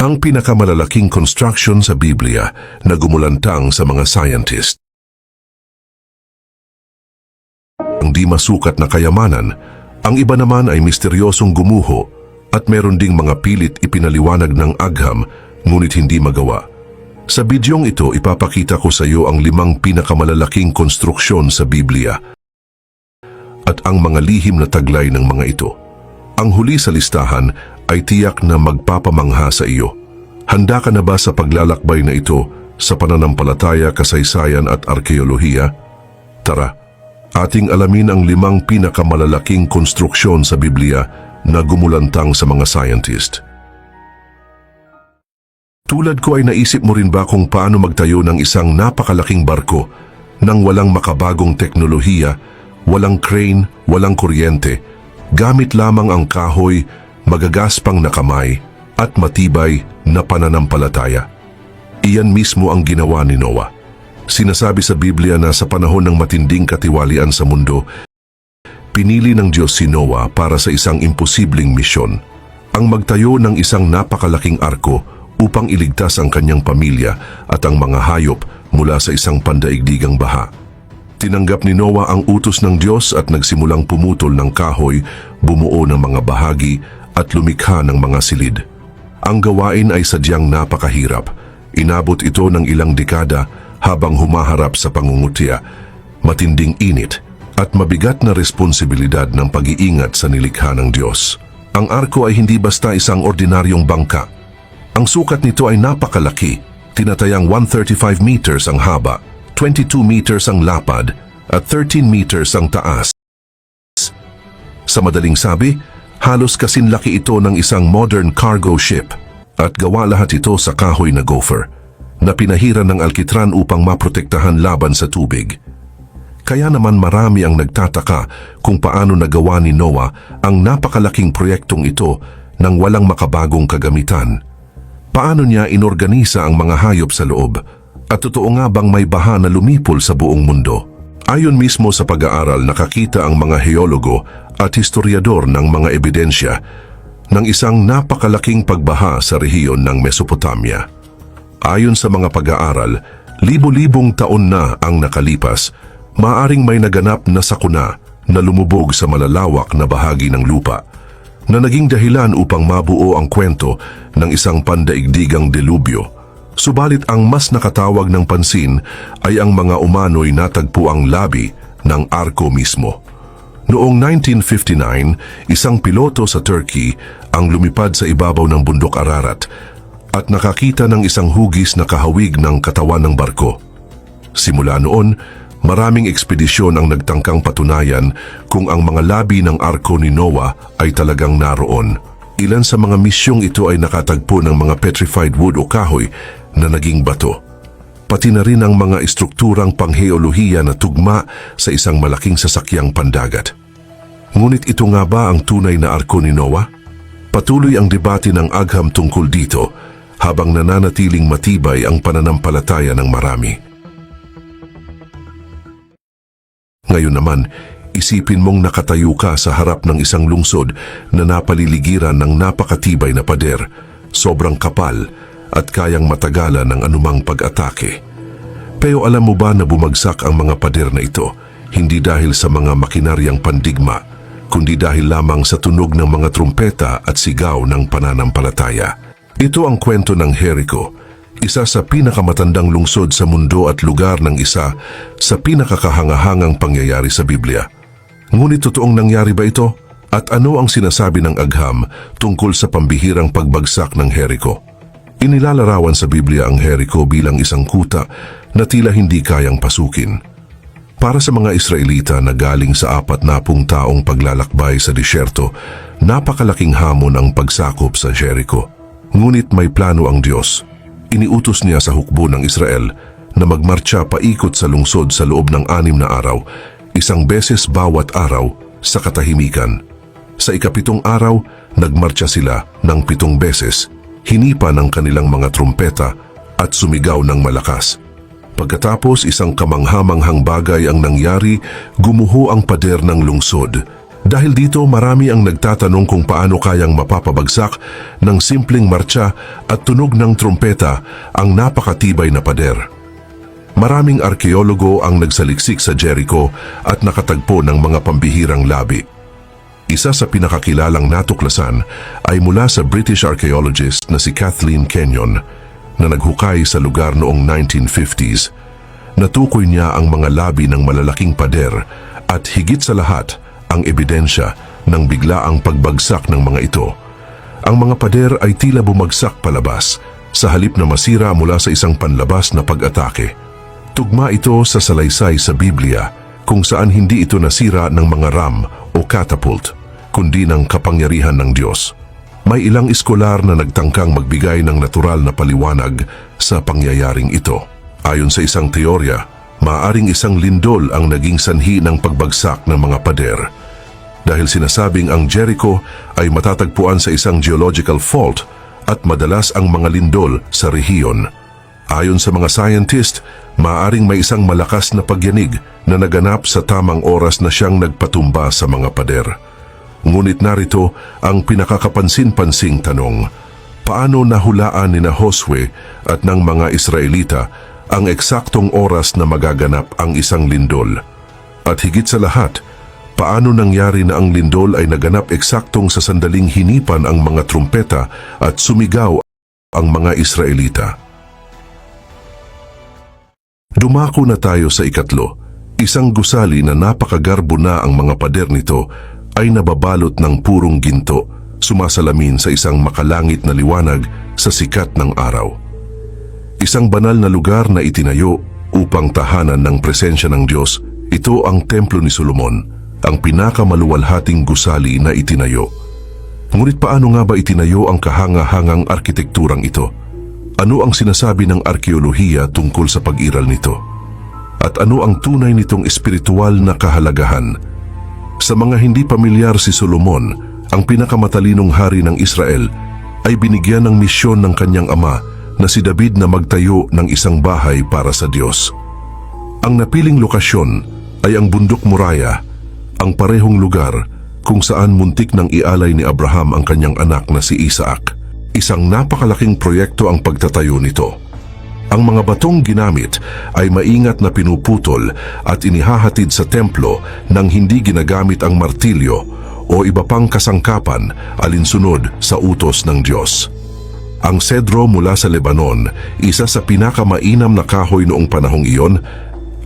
ang pinakamalalaking construction sa Biblia na gumulantang sa mga scientist. Ang di masukat na kayamanan, ang iba naman ay misteryosong gumuho at meron ding mga pilit ipinaliwanag ng agham ngunit hindi magawa. Sa bidyong ito, ipapakita ko sa iyo ang limang pinakamalalaking konstruksyon sa Biblia at ang mga lihim na taglay ng mga ito. Ang huli sa listahan ay tiyak na magpapamangha sa iyo. Handa ka na ba sa paglalakbay na ito sa pananampalataya, kasaysayan at arkeolohiya? Tara, ating alamin ang limang pinakamalalaking konstruksyon sa Biblia na gumulantang sa mga scientist. Tulad ko ay naisip mo rin ba kung paano magtayo ng isang napakalaking barko nang walang makabagong teknolohiya, walang crane, walang kuryente, gamit lamang ang kahoy, magagaspang na kamay at matibay na pananampalataya. Iyan mismo ang ginawa ni Noah. Sinasabi sa Biblia na sa panahon ng matinding katiwalian sa mundo, pinili ng Diyos si Noah para sa isang imposibleng misyon, ang magtayo ng isang napakalaking arko upang iligtas ang kanyang pamilya at ang mga hayop mula sa isang pandaigdigang baha. Tinanggap ni Noah ang utos ng Diyos at nagsimulang pumutol ng kahoy, bumuo ng mga bahagi at lumikha ng mga silid. Ang gawain ay sadyang napakahirap. Inabot ito ng ilang dekada habang humaharap sa pangungutya, matinding init at mabigat na responsibilidad ng pag-iingat sa nilikha ng Diyos. Ang arko ay hindi basta isang ordinaryong bangka. Ang sukat nito ay napakalaki, tinatayang 135 meters ang haba, 22 meters ang lapad, at 13 meters ang taas. Sa madaling sabi, halos kasinlaki ito ng isang modern cargo ship at gawa lahat ito sa kahoy na gopher na pinahiran ng alkitran upang maprotektahan laban sa tubig. Kaya naman marami ang nagtataka kung paano nagawa ni Noah ang napakalaking proyektong ito nang walang makabagong kagamitan. Paano niya inorganisa ang mga hayop sa loob? At totoo nga bang may baha na lumipol sa buong mundo? Ayon mismo sa pag-aaral nakakita ang mga heologo at historiador ng mga ebidensya ng isang napakalaking pagbaha sa rehiyon ng Mesopotamia. Ayon sa mga pag-aaral, libo-libong taon na ang nakalipas, maaring may naganap na sakuna na lumubog sa malalawak na bahagi ng lupa na naging dahilan upang mabuo ang kwento ng isang pandaigdigang delubyo. Subalit ang mas nakatawag ng pansin ay ang mga umano'y natagpuang labi ng arko mismo. Noong 1959, isang piloto sa Turkey ang lumipad sa ibabaw ng bundok Ararat at nakakita ng isang hugis na kahawig ng katawan ng barko. Simula noon, maraming ekspedisyon ang nagtangkang patunayan kung ang mga labi ng arko ni Noah ay talagang naroon. Ilan sa mga misyong ito ay nakatagpo ng mga petrified wood o kahoy na naging bato. Pati na rin ang mga istrukturang pangheolohiya na tugma sa isang malaking sasakyang pandagat. Ngunit ito nga ba ang tunay na arko ni Noah? Patuloy ang debate ng agham tungkol dito habang nananatiling matibay ang pananampalataya ng marami. Ngayon naman, isipin mong nakatayo ka sa harap ng isang lungsod na napaliligiran ng napakatibay na pader, sobrang kapal at kayang matagalan ng anumang pag-atake. Pero alam mo ba na bumagsak ang mga pader na ito hindi dahil sa mga makinaryang pandigma, kundi dahil lamang sa tunog ng mga trumpeta at sigaw ng pananampalataya. Ito ang kwento ng Jericho, isa sa pinakamatandang lungsod sa mundo at lugar ng isa sa pinakakahangahangang pangyayari sa Biblia. Ngunit totoong nangyari ba ito? At ano ang sinasabi ng agham tungkol sa pambihirang pagbagsak ng Jericho? Inilalarawan sa Biblia ang Jericho bilang isang kuta na tila hindi kayang pasukin. Para sa mga Israelita na galing sa apat na taong paglalakbay sa disyerto, napakalaking hamon ang pagsakop sa Jericho. Ngunit may plano ang Diyos. Iniutos niya sa hukbo ng Israel na magmarcha paikot sa lungsod sa loob ng anim na araw, isang beses bawat araw sa katahimikan. Sa ikapitong araw, nagmarcha sila ng pitong beses, hinipa ng kanilang mga trumpeta at sumigaw ng malakas. Pagkatapos isang kamanghamanghang bagay ang nangyari, gumuho ang pader ng lungsod. Dahil dito marami ang nagtatanong kung paano kayang mapapabagsak ng simpleng martsa at tunog ng trumpeta ang napakatibay na pader. Maraming arkeologo ang nagsaliksik sa Jericho at nakatagpo ng mga pambihirang labi. Isa sa pinakakilalang natuklasan ay mula sa British archaeologist na si Kathleen Kenyon na naghukay sa lugar noong 1950s. Natukoy niya ang mga labi ng malalaking pader at higit sa lahat ang ebidensya ng biglaang pagbagsak ng mga ito. Ang mga pader ay tila bumagsak palabas sa halip na masira mula sa isang panlabas na pag-atake. Tugma ito sa salaysay sa Biblia kung saan hindi ito nasira ng mga ram o catapult, kundi ng kapangyarihan ng Diyos. May ilang iskolar na nagtangkang magbigay ng natural na paliwanag sa pangyayaring ito. Ayon sa isang teorya, maaring isang lindol ang naging sanhi ng pagbagsak ng mga pader. Dahil sinasabing ang Jericho ay matatagpuan sa isang geological fault at madalas ang mga lindol sa rehiyon. Ayon sa mga scientist, maaring may isang malakas na pagyanig na naganap sa tamang oras na siyang nagpatumba sa mga pader. Ngunit narito ang pinakakapansin-pansing tanong, paano nahulaan ni na Josue at ng mga Israelita ang eksaktong oras na magaganap ang isang lindol? At higit sa lahat, paano nangyari na ang lindol ay naganap eksaktong sa sandaling hinipan ang mga trumpeta at sumigaw ang mga Israelita? Dumako na tayo sa ikatlo. Isang gusali na napakagarbo na ang mga pader nito ay nababalot ng purong ginto, sumasalamin sa isang makalangit na liwanag sa sikat ng araw. Isang banal na lugar na itinayo upang tahanan ng presensya ng Diyos, ito ang Templo ni Solomon, ang pinakamaluwalhating gusali na itinayo. Ngunit paano nga ba itinayo ang kahanga-hangang arkitekturang ito? Ano ang sinasabi ng arkeolohiya tungkol sa pag-iral nito? At ano ang tunay nitong espiritual na kahalagahan? Sa mga hindi pamilyar si Solomon, ang pinakamatalinong hari ng Israel, ay binigyan ng misyon ng kanyang ama na si David na magtayo ng isang bahay para sa Diyos. Ang napiling lokasyon ay ang bundok Muraya, ang parehong lugar kung saan muntik nang ialay ni Abraham ang kanyang anak na si Isaac. Isang napakalaking proyekto ang pagtatayo nito. Ang mga batong ginamit ay maingat na pinuputol at inihahatid sa templo nang hindi ginagamit ang martilyo o iba pang kasangkapan alinsunod sa utos ng Diyos. Ang sedro mula sa Lebanon, isa sa pinakamainam na kahoy noong panahong iyon,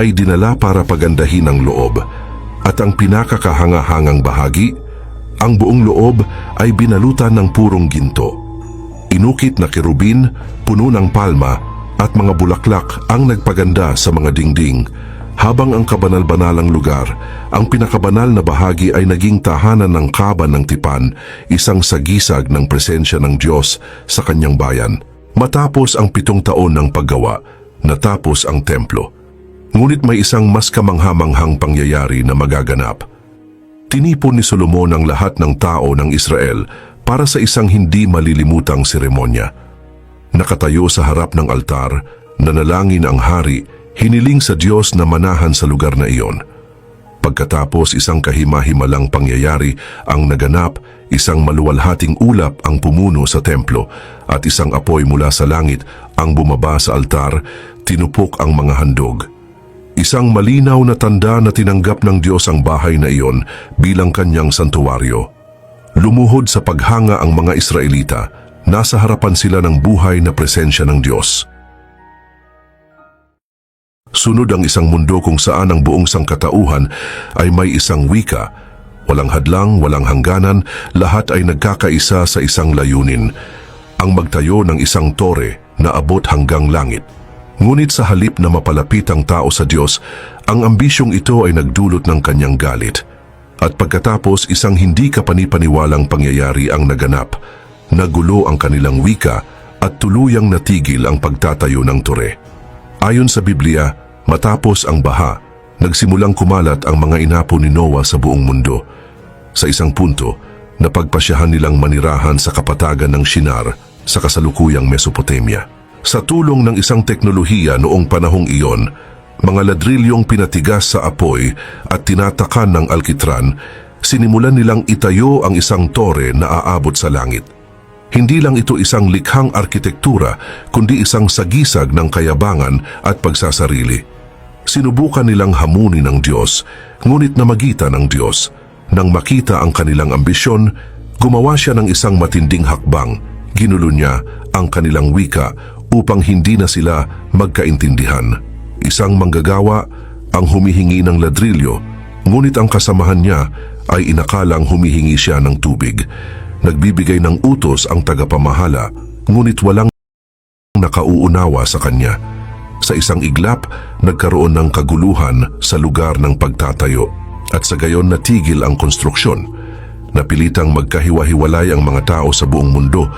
ay dinala para pagandahin ang loob at ang pinakakahanga-hangang bahagi, ang buong loob ay binalutan ng purong ginto. Inukit na kerubin, puno ng palma at mga bulaklak ang nagpaganda sa mga dingding habang ang kabanal-banalang lugar, ang pinakabanal na bahagi ay naging tahanan ng kaban ng tipan, isang sagisag ng presensya ng Diyos sa kanyang bayan. Matapos ang pitong taon ng paggawa, natapos ang templo. Ngunit may isang mas kamanghamanghang pangyayari na magaganap. Tinipon ni Solomon ang lahat ng tao ng Israel para sa isang hindi malilimutang seremonya. Nakatayo sa harap ng altar, nanalangin ang hari, hiniling sa Diyos na manahan sa lugar na iyon. Pagkatapos isang kahima-himalang pangyayari ang naganap, isang maluwalhating ulap ang pumuno sa templo at isang apoy mula sa langit ang bumaba sa altar, tinupok ang mga handog. Isang malinaw na tanda na tinanggap ng Diyos ang bahay na iyon bilang kanyang santuwaryo. Lumuhod sa paghanga ang mga Israelita, nasa harapan sila ng buhay na presensya ng Diyos. Sunod ang isang mundo kung saan ang buong sangkatauhan ay may isang wika. Walang hadlang, walang hangganan, lahat ay nagkakaisa sa isang layunin. Ang magtayo ng isang tore na abot hanggang langit. Ngunit sa halip na mapalapit ang tao sa Diyos, ang ambisyong ito ay nagdulot ng kanyang galit. At pagkatapos isang hindi kapanipaniwalang pangyayari ang naganap, nagulo ang kanilang wika at tuluyang natigil ang pagtatayo ng tore. Ayon sa Biblia, matapos ang baha, nagsimulang kumalat ang mga inapo ni Noah sa buong mundo. Sa isang punto, napagpasyahan nilang manirahan sa kapatagan ng Shinar sa kasalukuyang Mesopotamia. Sa tulong ng isang teknolohiya noong panahong iyon, mga ladrilyong pinatigas sa apoy at tinatakan ng alkitran, sinimulan nilang itayo ang isang tore na aabot sa langit. Hindi lang ito isang likhang arkitektura, kundi isang sagisag ng kayabangan at pagsasarili. Sinubukan nilang hamunin ng Diyos, ngunit namagitan ng Diyos. Nang makita ang kanilang ambisyon, gumawa siya ng isang matinding hakbang. Ginulo niya ang kanilang wika upang hindi na sila magkaintindihan. Isang manggagawa ang humihingi ng ladrilyo, ngunit ang kasamahan niya ay inakalang humihingi siya ng tubig. Nagbibigay ng utos ang tagapamahala, ngunit walang nakauunawa sa kanya. Sa isang iglap, nagkaroon ng kaguluhan sa lugar ng pagtatayo at sa gayon natigil ang konstruksyon. Napilitang magkahiwa-hiwalay ang mga tao sa buong mundo,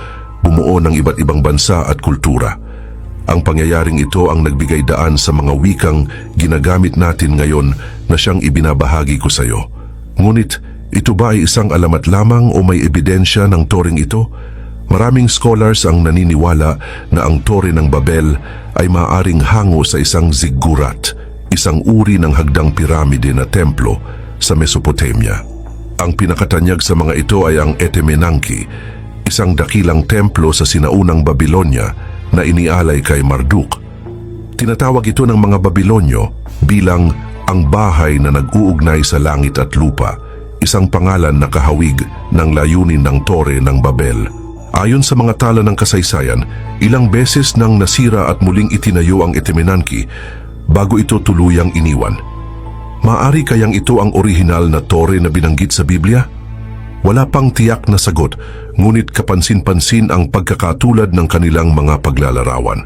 bumuo ng iba't ibang bansa at kultura. Ang pangyayaring ito ang nagbigay daan sa mga wikang ginagamit natin ngayon na siyang ibinabahagi ko sa iyo. Ngunit ito ba ay isang alamat lamang o may ebidensya ng toring ito? Maraming scholars ang naniniwala na ang tore ng Babel ay maaring hango sa isang ziggurat, isang uri ng hagdang piramide na templo sa Mesopotamia. Ang pinakatanyag sa mga ito ay ang Etemenanki, isang dakilang templo sa sinaunang Babylonia na inialay kay Marduk. Tinatawag ito ng mga Babilonyo bilang ang bahay na nag-uugnay sa langit at lupa, isang pangalan na kahawig ng layunin ng tore ng Babel. Ayon sa mga tala ng kasaysayan, ilang beses nang nasira at muling itinayo ang Etemenanki bago ito tuluyang iniwan. Maari kayang ito ang orihinal na tore na binanggit sa Biblia? Wala pang tiyak na sagot, ngunit kapansin-pansin ang pagkakatulad ng kanilang mga paglalarawan.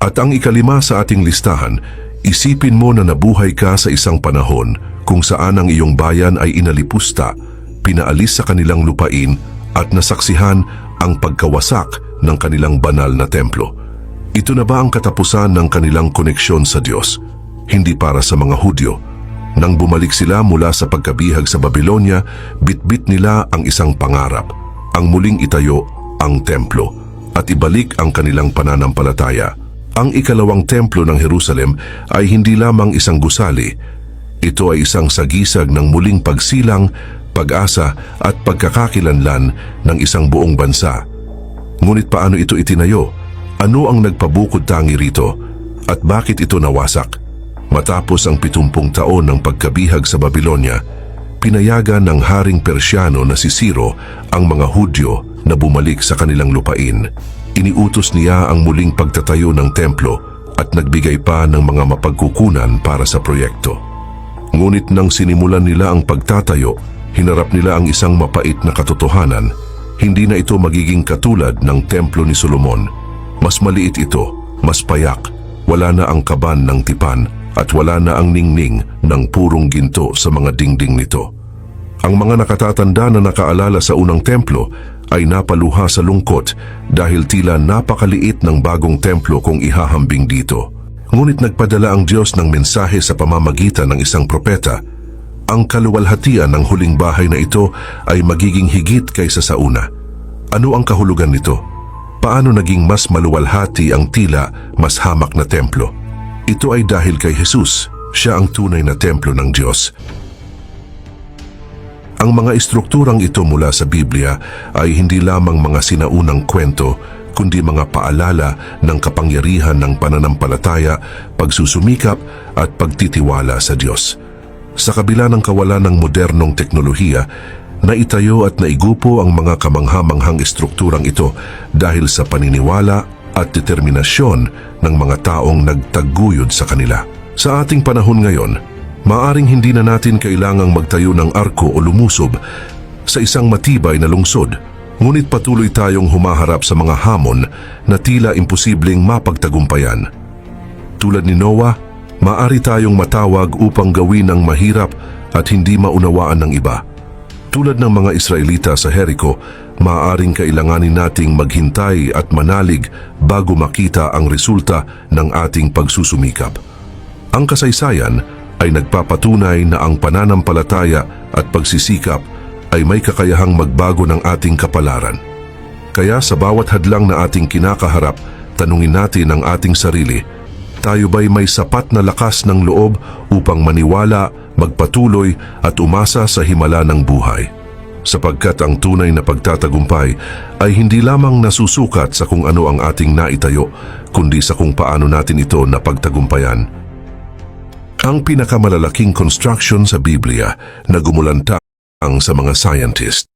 At ang ikalima sa ating listahan, isipin mo na nabuhay ka sa isang panahon kung saan ang iyong bayan ay inalipusta, pinaalis sa kanilang lupain at nasaksihan ang pagkawasak ng kanilang banal na templo. Ito na ba ang katapusan ng kanilang koneksyon sa Diyos? Hindi para sa mga Hudyo. Nang bumalik sila mula sa pagkabihag sa Babylonia, bitbit nila ang isang pangarap, ang muling itayo ang templo at ibalik ang kanilang pananampalataya. Ang ikalawang templo ng Jerusalem ay hindi lamang isang gusali. Ito ay isang sagisag ng muling pagsilang, pag-asa at pagkakakilanlan ng isang buong bansa. Ngunit paano ito itinayo? Ano ang nagpabukod tangi rito? At bakit ito nawasak? Matapos ang pitumpung taon ng pagkabihag sa Babylonia, pinayagan ng Haring Persyano na si Ciro ang mga Hudyo na bumalik sa kanilang lupain. Iniutos niya ang muling pagtatayo ng templo at nagbigay pa ng mga mapagkukunan para sa proyekto. Ngunit nang sinimulan nila ang pagtatayo, hinarap nila ang isang mapait na katotohanan. Hindi na ito magiging katulad ng templo ni Solomon. Mas maliit ito, mas payak, wala na ang kaban ng tipan at wala na ang ningning ng purong ginto sa mga dingding nito. Ang mga nakatatanda na nakaalala sa unang templo ay napaluha sa lungkot dahil tila napakaliit ng bagong templo kung ihahambing dito. Ngunit nagpadala ang Diyos ng mensahe sa pamamagitan ng isang propeta. Ang kaluwalhatian ng huling bahay na ito ay magiging higit kaysa sa una. Ano ang kahulugan nito? Paano naging mas maluwalhati ang tila mas hamak na templo? Ito ay dahil kay Jesus. Siya ang tunay na templo ng Diyos. Ang mga istrukturang ito mula sa Biblia ay hindi lamang mga sinaunang kwento, kundi mga paalala ng kapangyarihan ng pananampalataya, pagsusumikap at pagtitiwala sa Diyos. Sa kabila ng kawalan ng modernong teknolohiya, naitayo at naigupo ang mga kamanghamanghang istrukturang ito dahil sa paniniwala at determinasyon ng mga taong nagtaguyod sa kanila. Sa ating panahon ngayon, maaring hindi na natin kailangang magtayo ng arko o lumusob sa isang matibay na lungsod, ngunit patuloy tayong humaharap sa mga hamon na tila imposibleng mapagtagumpayan. Tulad ni Noah, maari tayong matawag upang gawin ang mahirap at hindi maunawaan ng iba. Tulad ng mga Israelita sa Jericho, maaaring kailanganin nating maghintay at manalig bago makita ang resulta ng ating pagsusumikap. Ang kasaysayan ay nagpapatunay na ang pananampalataya at pagsisikap ay may kakayahang magbago ng ating kapalaran. Kaya sa bawat hadlang na ating kinakaharap, tanungin natin ang ating sarili, Tayo ba'y may sapat na lakas ng loob upang maniwala, magpatuloy at umasa sa himala ng buhay? Sapagkat ang tunay na pagtatagumpay ay hindi lamang nasusukat sa kung ano ang ating naitayo, kundi sa kung paano natin ito napagtagumpayan. Ang pinakamalalaking construction sa Biblia na gumulantang sa mga scientist